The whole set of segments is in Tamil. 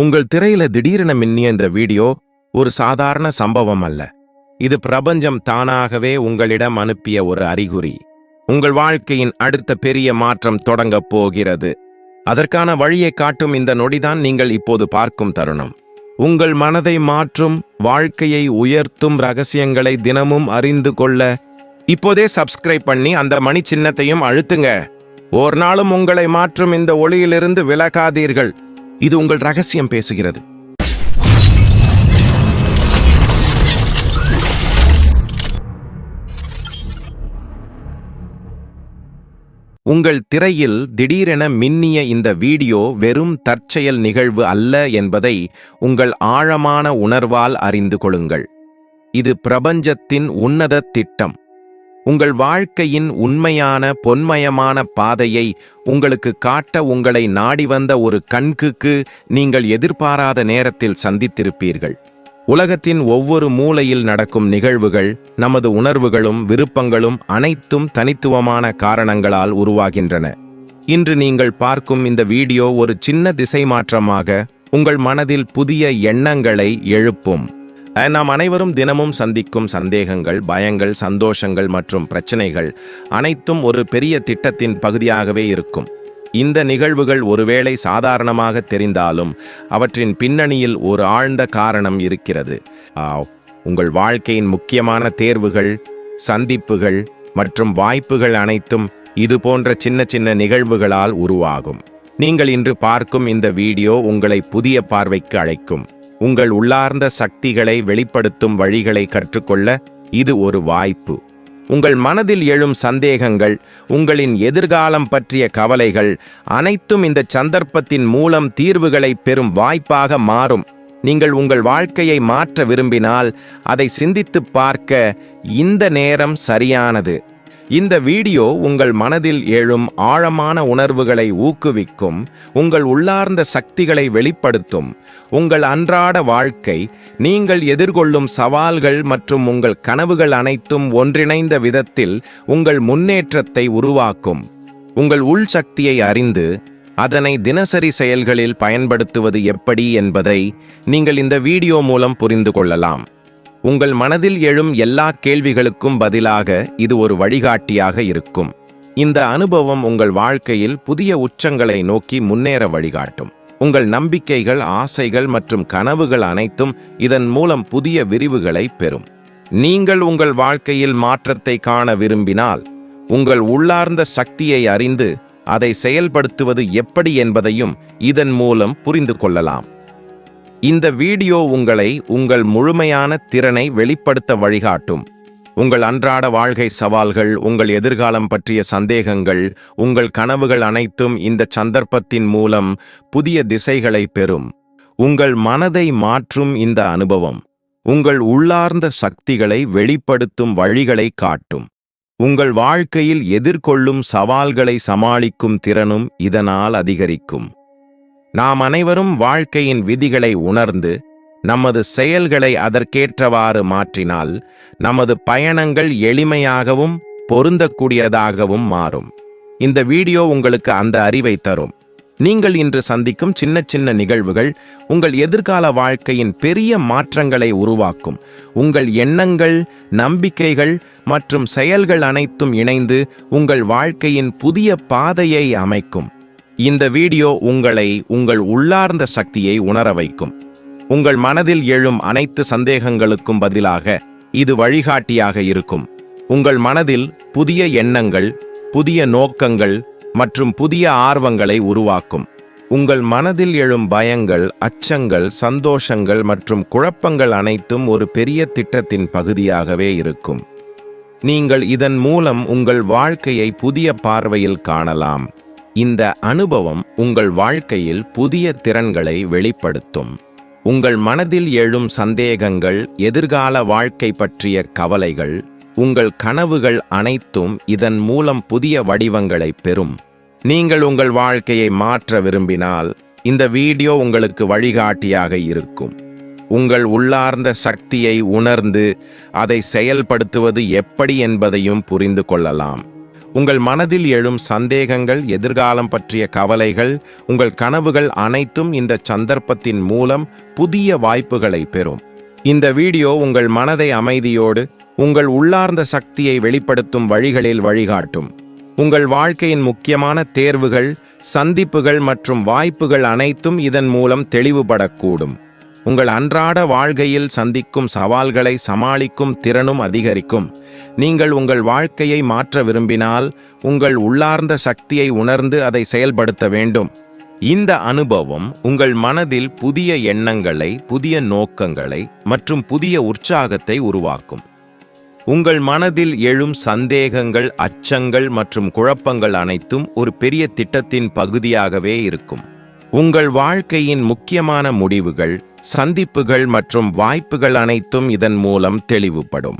உங்கள் திரையில திடீரென மின்னிய இந்த வீடியோ ஒரு சாதாரண சம்பவம் அல்ல. இது பிரபஞ்சம் தானாகவே உங்களிடம் அனுப்பிய ஒரு அறிகுறி. உங்கள் வாழ்க்கையின் அடுத்த பெரிய மாற்றம் தொடங்கப் போகிறது. அதற்கான வழியை காட்டும் இந்த நொடிதான் நீங்கள் இப்போது பார்க்கும் தருணம். உங்கள் மனதை மாற்றும் வாழ்க்கையை உயர்த்தும் ரகசியங்களை தினமும் அறிந்து கொள்ள இப்போதே சப்ஸ்கிரைப் பண்ணி அந்த மணி சின்னத்தையும் அழுத்துங்க. ஒரு நாளும் உங்களை மாற்றும் இந்த ஒளியிலிருந்து விலகாதீர்கள். இது உங்கள் ரகசியம் பேசுகிறது. உங்கள் திரையில் திடீரென மின்னிய இந்த வீடியோ வெறும் தற்செயல் நிகழ்வு அல்ல என்பதை உங்கள் ஆழமான உணர்வால் அறிந்து கொள்ளுங்கள். இது பிரபஞ்சத்தின் உன்னத திட்டம். உங்கள் வாழ்க்கையின் உண்மையான பொன்மயமான பாதையை உங்களுக்கு காட்ட உங்களை நாடி வந்த ஒரு கண்குக்கு நீங்கள் எதிர்பாராத நேரத்தில் சந்தித்திருப்பீர்கள். உலகத்தின் ஒவ்வொரு மூலையில் நடக்கும் நிகழ்வுகள் நமது உணர்வுகளும் விருப்பங்களும் அனைத்தும் தனித்துவமான காரணங்களால் உருவாகின்றன. இன்று நீங்கள் பார்க்கும் இந்த வீடியோ ஒரு சின்ன திசை மாற்றமாக உங்கள் மனதில் புதிய எண்ணங்களை எழுப்பும். நாம் அனைவரும் தினமும் சந்திக்கும் சந்தேகங்கள் பயங்கள் சந்தோஷங்கள் மற்றும் பிரச்சனைகள் அனைத்தும் ஒரு பெரிய திட்டத்தின் பகுதியாகவே இருக்கும். இந்த நிகழ்வுகள் ஒருவேளை சாதாரணமாக தெரிந்தாலும் அவற்றின் பின்னணியில் ஒரு ஆழ்ந்த காரணம் இருக்கிறது. ஆ, உங்கள் வாழ்க்கையின் முக்கியமான தேர்வுகள் சந்திப்புகள் மற்றும் வாய்ப்புகள் அனைத்தும் இது போன்ற சின்ன சின்ன நிகழ்வுகளால் உருவாகும். நீங்கள் இன்று பார்க்கும் இந்த வீடியோ உங்களை புதிய பார்வைக்கு அழைக்கும். உங்கள் உள்ளார்ந்த சக்திகளை வெளிப்படுத்தும் வழிகளை கற்றுக்கொள்ள இது ஒரு வாய்ப்பு. உங்கள் மனதில் எழும் சந்தேகங்கள் உங்களின் எதிர்காலம் பற்றிய கவலைகள் அனைத்தும் இந்த சந்தர்ப்பத்தின் மூலம் தீர்வுகளை பெறும் வாய்ப்பாக மாறும். நீங்கள் உங்கள் வாழ்க்கையை மாற்ற விரும்பினால் அதை சிந்தித்துப் பார்க்க இந்த நேரம் சரியானது. இந்த வீடியோ உங்கள் மனதில் எழும் ஆழமான உணர்வுகளை ஊக்குவிக்கும் உங்கள் உள்ளார்ந்த சக்திகளை வெளிப்படுத்தும். உங்கள் அன்றாட வாழ்க்கை நீங்கள் எதிர்கொள்ளும் சவால்கள் மற்றும் உங்கள் கனவுகள் அனைத்தும் ஒன்றிணைந்த விதத்தில் உங்கள் முன்னேற்றத்தை உருவாக்கும். உங்கள் உள் சக்தியை அறிந்து அதனை தினசரி செயல்களில் பயன்படுத்துவது எப்படி என்பதை நீங்கள் இந்த வீடியோ மூலம் புரிந்து கொள்ளலாம். உங்கள் மனதில் எழும் எல்லா கேள்விகளுக்கும் பதிலாக இது ஒரு வழிகாட்டியாக இருக்கும். இந்த அனுபவம் உங்கள் வாழ்க்கையில் புதிய உச்சங்களை நோக்கி முன்னேற வழிகாட்டும். உங்கள் நம்பிக்கைகள் ஆசைகள் மற்றும் கனவுகள் அனைத்தும் இதன் மூலம் புதிய விரிவுகளை பெறும். நீங்கள் உங்கள் வாழ்க்கையில் மாற்றத்தை காண விரும்பினால் உங்கள் உள்ளார்ந்த சக்தியை அறிந்து அதை செயல்படுத்துவது எப்படி என்பதையும் இதன் மூலம் புரிந்து கொள்ளலாம். இந்த வீடியோ உங்களை உங்கள் முழுமையான திறனை வெளிப்படுத்த வழிகாட்டும். உங்கள் அன்றாட வாழ்க்கை சவால்கள் உங்கள் எதிர்காலம் பற்றிய சந்தேகங்கள் உங்கள் கனவுகள் அனைத்தும் இந்த சந்தர்ப்பத்தின் மூலம் புதிய திசைகளை பெறும். உங்கள் மனதை மாற்றும் இந்த அனுபவம். உங்கள் உள்ளார்ந்த சக்திகளை வெளிப்படுத்தும் வழிகளை காட்டும். உங்கள் வாழ்க்கையில் எதிர்கொள்ளும் சவால்களை சமாளிக்கும் திறனும் இதனால் அதிகரிக்கும். நாம் அனைவரும் வாழ்க்கையின் விதிகளை உணர்ந்து நமது செயல்களை அதற்கேற்றவாறு மாற்றினால் நமது பயணங்கள் எளிமையாகவும் பொருந்தக்கூடியதாகவும் மாறும். இந்த வீடியோ உங்களுக்கு அந்த அறிவை தரும். நீங்கள் இன்று சந்திக்கும் சின்ன சின்ன நிகழ்வுகள் உங்கள் எதிர்கால வாழ்க்கையின் பெரிய மாற்றங்களை உருவாக்கும். உங்கள் எண்ணங்கள் நம்பிக்கைகள் மற்றும் செயல்கள் அனைத்தும் இணைந்து உங்கள் வாழ்க்கையின் புதிய பாதையை அமைக்கும். இந்த வீடியோ உங்களை உங்கள் உள்ளார்ந்த சக்தியை உணர வைக்கும். உங்கள் மனதில் எழும் அனைத்து சந்தேகங்களுக்கும் பதிலாக இது வழிகாட்டியாக இருக்கும். உங்கள் மனதில் புதிய எண்ணங்கள் புதிய நோக்கங்கள் மற்றும் புதிய ஆர்வங்களை உருவாக்கும். உங்கள் மனதில் எழும் பயங்கள் அச்சங்கள் சந்தோஷங்கள் மற்றும் குழப்பங்கள் அனைத்தும் ஒரு பெரிய திட்டத்தின் பகுதியாகவே இருக்கும். நீங்கள் இதன் மூலம் உங்கள் வாழ்க்கையை புதிய பார்வையில் காணலாம். இந்த அனுபவம் உங்கள் வாழ்க்கையில் புதிய திறன்களை வெளிப்படுத்தும். உங்கள் மனதில் எழும் சந்தேகங்கள் எதிர்கால வாழ்க்கை பற்றிய கவலைகள் உங்கள் கனவுகள் அனைத்தும் இதன் மூலம் புதிய வடிவங்களை பெறும். நீங்கள் உங்கள் வாழ்க்கையை மாற்ற விரும்பினால் இந்த வீடியோ உங்களுக்கு வழிகாட்டியாக இருக்கும். உங்கள் உள்ளார்ந்த சக்தியை உணர்ந்து அதை செயல்படுத்துவது எப்படி என்பதையும் புரிந்து கொள்ளலாம். உங்கள் மனதில் எழும் சந்தேகங்கள் எதிர்காலம் பற்றிய கவலைகள் உங்கள் கனவுகள் அனைத்தும் இந்த சந்தர்ப்பத்தின் மூலம் புதிய வாய்ப்புகளை பெறும். இந்த வீடியோ உங்கள் மனதை அமைதியோடு உங்கள் உள்ளார்ந்த சக்தியை வெளிப்படுத்தும் வழிகளில் வழிகாட்டும். உங்கள் வாழ்க்கையின் முக்கியமான தேர்வுகள் சந்திப்புகள் மற்றும் வாய்ப்புகள் அனைத்தும் இதன் மூலம் தெளிவுபடக்கூடும். உங்கள் அன்றாட வாழ்க்கையில் சந்திக்கும் சவால்களை சமாளிக்கும் திறனும் அதிகரிக்கும். நீங்கள் உங்கள் வாழ்க்கையை மாற்ற விரும்பினால் உங்கள் உள்ளார்ந்த சக்தியை உணர்ந்து அதை செயல்படுத்த வேண்டும். இந்த அனுபவம் உங்கள் மனதில் புதிய எண்ணங்களை புதிய நோக்கங்களை மற்றும் புதிய உற்சாகத்தை உருவாக்கும். உங்கள் மனதில் எழும் சந்தேகங்கள் அச்சங்கள் மற்றும் குழப்பங்கள் அனைத்தும் ஒரு பெரிய திட்டத்தின் பகுதியாகவே இருக்கும். உங்கள் வாழ்க்கையின் முக்கியமான முடிவுகள் சந்திப்புகள் மற்றும் வாய்ப்புகள் அனைத்தும் இதன் மூலம் தெளிவுபடும்.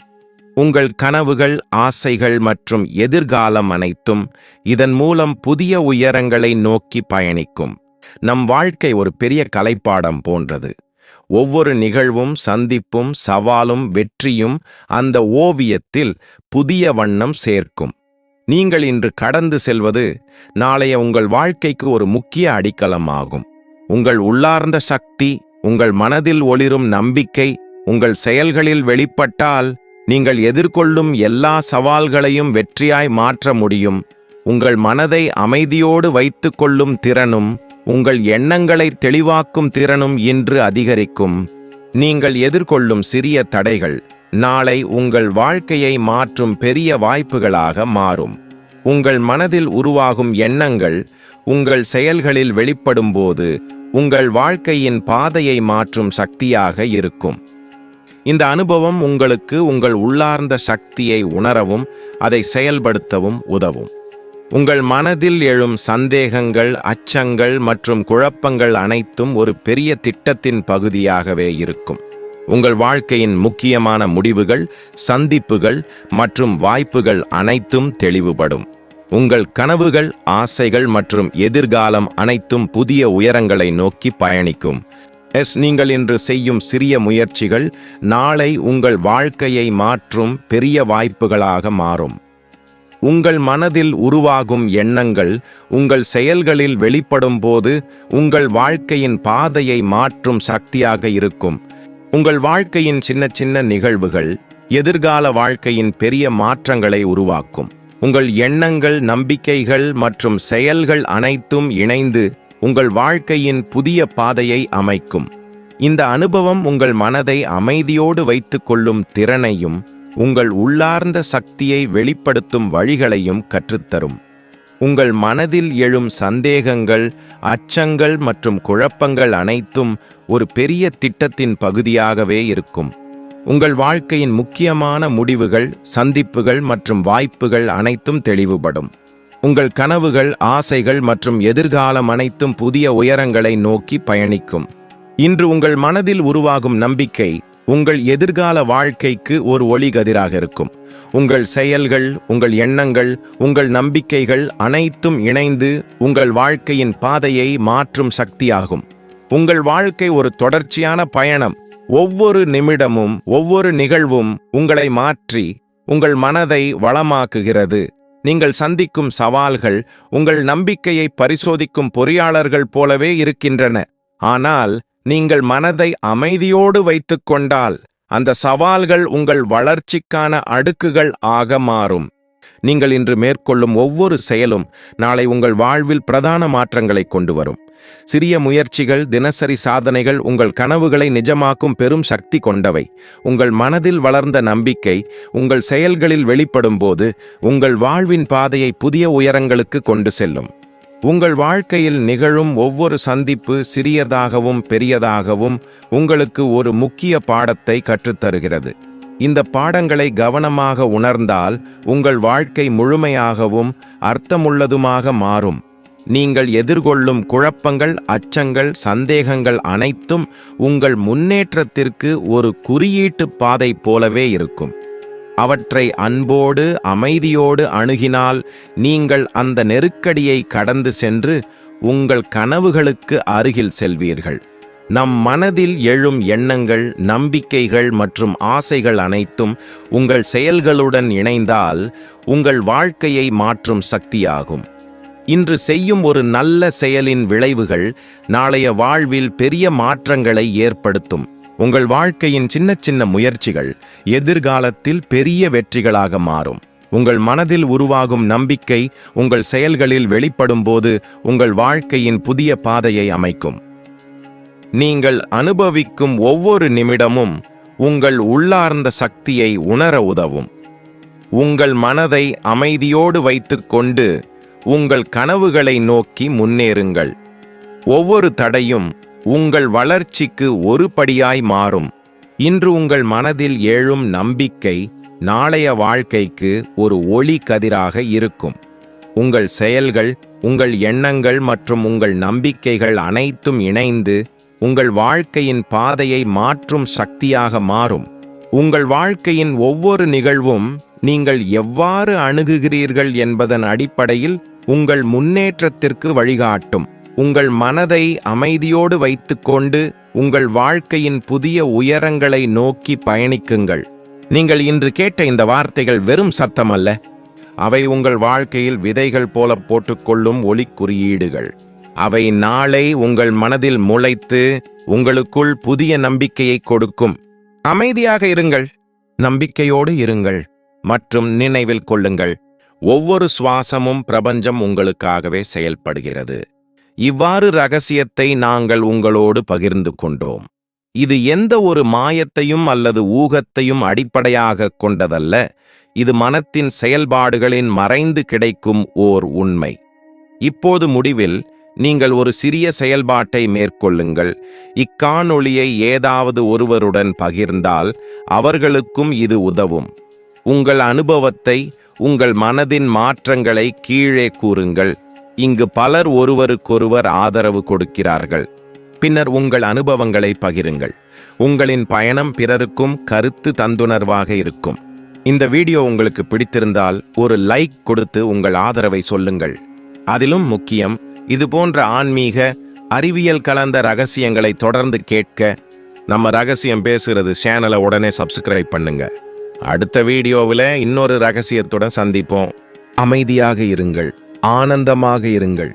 உங்கள் கனவுகள் ஆசைகள் மற்றும் எதிர்காலம் அனைத்தும் இதன் மூலம் புதிய உயரங்களை நோக்கி பயணிக்கும். நம் வாழ்க்கை ஒரு பெரிய கலைப்பாடம் போன்றது. ஒவ்வொரு நிகழ்வும் சந்திப்பும் சவாலும் வெற்றியும் அந்த ஓவியத்தில் புதிய வண்ணம் சேர்க்கும். நீங்கள் இன்று கடந்து செல்வது நாளைய உங்கள் வாழ்க்கைக்கு ஒரு முக்கிய அடிக்கலமாகும் உங்கள் உள்ளார்ந்த சக்தி உங்கள் மனதில் ஒளிரும் நம்பிக்கை உங்கள் செயல்களில் வெளிப்பட்டால் நீங்கள் எதிர்கொள்ளும் எல்லா சவால்களையும் வெற்றியாய் மாற்ற முடியும். உங்கள் மனதை அமைதியோடு வைத்து கொள்ளும் திறனும் உங்கள் எண்ணங்களை தெளிவாக்கும் திறனும் இன்று அதிகரிக்கும். நீங்கள் எதிர்கொள்ளும் சிறிய தடைகள் நாளை உங்கள் வாழ்க்கையை மாற்றும் பெரிய வாய்ப்புகளாக மாறும். உங்கள் மனதில் உருவாகும் எண்ணங்கள் உங்கள் செயல்களில் வெளிப்படும்போது உங்கள் வாழ்க்கையின் பாதையை மாற்றும் சக்தியாக இருக்கும். இந்த அனுபவம் உங்களுக்கு உங்கள் உள்ளார்ந்த சக்தியை உணரவும் அதை செயல்படுத்தவும் உதவும். உங்கள் மனதில் எழும் சந்தேகங்கள் அச்சங்கள் மற்றும் குழப்பங்கள் அனைத்தும் ஒரு பெரிய திட்டத்தின் பகுதியாகவே இருக்கும். உங்கள் வாழ்க்கையின் முக்கியமான முடிவுகள் சந்திப்புகள் மற்றும் வாய்ப்புகள் அனைத்தும் தெளிவுபடும். உங்கள் கனவுகள் ஆசைகள் மற்றும் எதிர்காலம் அனைத்தும் புதிய உயரங்களை நோக்கி பயணிக்கும். எஸ் நீங்கள் இன்று செய்யும் சிறிய முயற்சிகள் நாளை உங்கள் வாழ்க்கையை மாற்றும் பெரிய வாய்ப்புகளாக மாறும். உங்கள் மனதில் உருவாகும் எண்ணங்கள் உங்கள் செயல்களில் வெளிப்படும் போது உங்கள் வாழ்க்கையின் பாதையை மாற்றும் சக்தியாக இருக்கும். உங்கள் வாழ்க்கையின் சின்ன சின்ன நிகழ்வுகள் எதிர்கால வாழ்க்கையின் பெரிய மாற்றங்களை உருவாக்கும். உங்கள் எண்ணங்கள் நம்பிக்கைகள் மற்றும் செயல்கள் அனைத்தும் இணைந்து உங்கள் வாழ்க்கையின் புதிய பாதையை அமைக்கும். இந்த அனுபவம் உங்கள் மனதை அமைதியோடு வைத்துக்கொள்ளும் திறனையும் உங்கள் உள்ளார்ந்த சக்தியை வெளிப்படுத்தும் வழிகளையும் கற்றுத்தரும். உங்கள் மனதில் எழும் சந்தேகங்கள் அச்சங்கள் மற்றும் குழப்பங்கள் அனைத்தும் ஒரு பெரிய திட்டத்தின் பகுதியாகவே இருக்கும். உங்கள் வாழ்க்கையின் முக்கியமான முடிவுகள் சந்திப்புகள் மற்றும் வாய்ப்புகள் அனைத்தும் தெளிவுபடும். உங்கள் கனவுகள் ஆசைகள் மற்றும் எதிர்காலம் அனைத்தும் புதிய உயரங்களை நோக்கி பயணிக்கும். இன்று உங்கள் மனதில் உருவாகும் நம்பிக்கை உங்கள் எதிர்கால வாழ்க்கைக்கு ஒரு ஒளிகதிராக இருக்கும். உங்கள் செயல்கள் உங்கள் எண்ணங்கள் உங்கள் நம்பிக்கைகள் அனைத்தும் இணைந்து உங்கள் வாழ்க்கையின் பாதையை மாற்றும் சக்தியாகும். உங்கள் வாழ்க்கை ஒரு தொடர்ச்சியான பயணம் ஒவ்வொரு நிமிடமும் ஒவ்வொரு நிகழ்வும் உங்களை மாற்றி உங்கள் மனதை வளமாக்குகிறது. நீங்கள் சந்திக்கும் சவால்கள் உங்கள் நம்பிக்கையை பரிசோதிக்கும் பொறியாளர்கள் போலவே இருக்கின்றன. ஆனால் நீங்கள் மனதை அமைதியோடு வைத்துக் கொண்டால் அந்த சவால்கள் உங்கள் வளர்ச்சிக்கான அடுக்குகள் ஆக மாறும். நீங்கள் இன்று மேற்கொள்ளும் ஒவ்வொரு செயலும் நாளை உங்கள் வாழ்வில் பிரதான மாற்றங்களை கொண்டு வரும் சிறிய முயற்சிகள் தினசரி சாதனைகள் உங்கள் கனவுகளை நிஜமாக்கும் பெரும் சக்தி கொண்டவை. உங்கள் மனதில் வளர்ந்த நம்பிக்கை உங்கள் செயல்களில் வெளிப்படும்போது உங்கள் வாழ்வின் பாதையை புதிய உயரங்களுக்கு கொண்டு செல்லும். உங்கள் வாழ்க்கையில் நிகழும் ஒவ்வொரு சந்திப்பு சிறியதாகவும் பெரியதாகவும் உங்களுக்கு ஒரு முக்கிய பாடத்தை கற்றுத்தருகிறது. இந்த பாடங்களை கவனமாக உணர்ந்தால் உங்கள் வாழ்க்கை முழுமையாகவும் அர்த்தமுள்ளதுமாக மாறும். நீங்கள் எதிர்கொள்ளும் குழப்பங்கள் அச்சங்கள் சந்தேகங்கள் அனைத்தும் உங்கள் முன்னேற்றத்திற்கு ஒரு குறியீட்டு பாதை போலவே இருக்கும். அவற்றை அன்போடு அமைதியோடு அணுகினால் நீங்கள் அந்த நெருக்கடியை கடந்து சென்று உங்கள் கனவுகளுக்கு அருகில் செல்வீர்கள். நம் மனதில் எழும் எண்ணங்கள் நம்பிக்கைகள் மற்றும் ஆசைகள் அனைத்தும் உங்கள் செயல்களுடன் இணைந்தால் உங்கள் வாழ்க்கையை மாற்றும் சக்தியாகும். இன்று செய்யும் ஒரு நல்ல செயலின் விளைவுகள் நாளைய வாழ்வில் பெரிய மாற்றங்களை ஏற்படுத்தும். உங்கள் வாழ்க்கையின் சின்ன சின்ன முயற்சிகள் எதிர்காலத்தில் பெரிய வெற்றிகளாக மாறும். உங்கள் மனதில் உருவாகும் நம்பிக்கை உங்கள் செயல்களில் வெளிப்படும்போது உங்கள் வாழ்க்கையின் புதிய பாதையை அமைக்கும். நீங்கள் அனுபவிக்கும் ஒவ்வொரு நிமிடமும் உங்கள் உள்ளார்ந்த சக்தியை உணர உதவும். உங்கள் மனதை அமைதியோடு வைத்துக்கொண்டு உங்கள் கனவுகளை நோக்கி முன்னேறுங்கள். ஒவ்வொரு தடையும் உங்கள் வளர்ச்சிக்கு ஒரு படியாய் மாறும். இன்று உங்கள் மனதில் எழும் நம்பிக்கை நாளைய வாழ்க்கைக்கு ஒரு ஒளி கதிராக இருக்கும். உங்கள் செயல்கள் உங்கள் எண்ணங்கள் மற்றும் உங்கள் நம்பிக்கைகள் அனைத்தும் இணைந்து உங்கள் வாழ்க்கையின் பாதையை மாற்றும் சக்தியாக மாறும். உங்கள் வாழ்க்கையின் ஒவ்வொரு நிகழ்வும் நீங்கள் எவ்வாறு அணுகுகிறீர்கள் என்பதன் அடிப்படையில் உங்கள் முன்னேற்றத்திற்கு வழிகாட்டும். உங்கள் மனதை அமைதியோடு வைத்துக்கொண்டு உங்கள் வாழ்க்கையின் புதிய உயரங்களை நோக்கி பயணிக்குங்கள். நீங்கள் இன்று கேட்ட இந்த வார்த்தைகள் வெறும் சத்தமல்ல. அவை உங்கள் வாழ்க்கையில் விதைகள் போல போட்டுக்கொள்ளும் ஒளிக்குறியீடுகள் அவை நாளை உங்கள் மனதில் முளைத்து உங்களுக்குள் புதிய நம்பிக்கையை கொடுக்கும். அமைதியாக இருங்கள். நம்பிக்கையோடு இருங்கள். மற்றும் நினைவில் கொள்ளுங்கள். ஒவ்வொரு சுவாசமும் பிரபஞ்சம் உங்களுக்காகவே செயல்படுகிறது. இவ்வாறு ரகசியத்தை நாங்கள் உங்களோடு பகிர்ந்து கொண்டோம். இது எந்த ஒரு மாயத்தையும் அல்லது ஊகத்தையும் அடிப்படையாக கொண்டதல்ல. இது மனத்தின் செயல்பாடுகளின் மறைந்து கிடைக்கும் ஓர் உண்மை. இப்போது முடிவில் நீங்கள் ஒரு சிறிய செயல்பாட்டை மேற்கொள்ளுங்கள். இக்காணொளியை ஏதாவது ஒருவருடன் பகிர்ந்தால் அவர்களுக்கும் இது உதவும். உங்கள் அனுபவத்தை உங்கள் மனதின் மாற்றங்களை கீழே கூறுங்கள். இங்கு பலர் ஒருவருக்கொருவர் ஆதரவு கொடுக்கிறார்கள். பின்னர் உங்கள் அனுபவங்களை பகிருங்கள். உங்களின் பயணம் பிறருக்கும் கருத்து தந்துணர்வாக இருக்கும். இந்த வீடியோ உங்களுக்கு பிடித்திருந்தால் ஒரு லைக் கொடுத்து உங்கள் ஆதரவை சொல்லுங்கள். அதிலும் முக்கியம் இது போன்ற ஆன்மீக அறிவியல் கலந்த ரகசியங்களை தொடர்ந்து கேட்க நம்ம ரகசியம் பேசுகிறது சேனலை உடனே சப்ஸ்கிரைப் பண்ணுங்க. அடுத்த வீடியோவில் இன்னொரு ரகசியத்துடன் சந்திப்போம். அமைதியாக இருங்கள். ஆனந்தமாக இருங்கள்.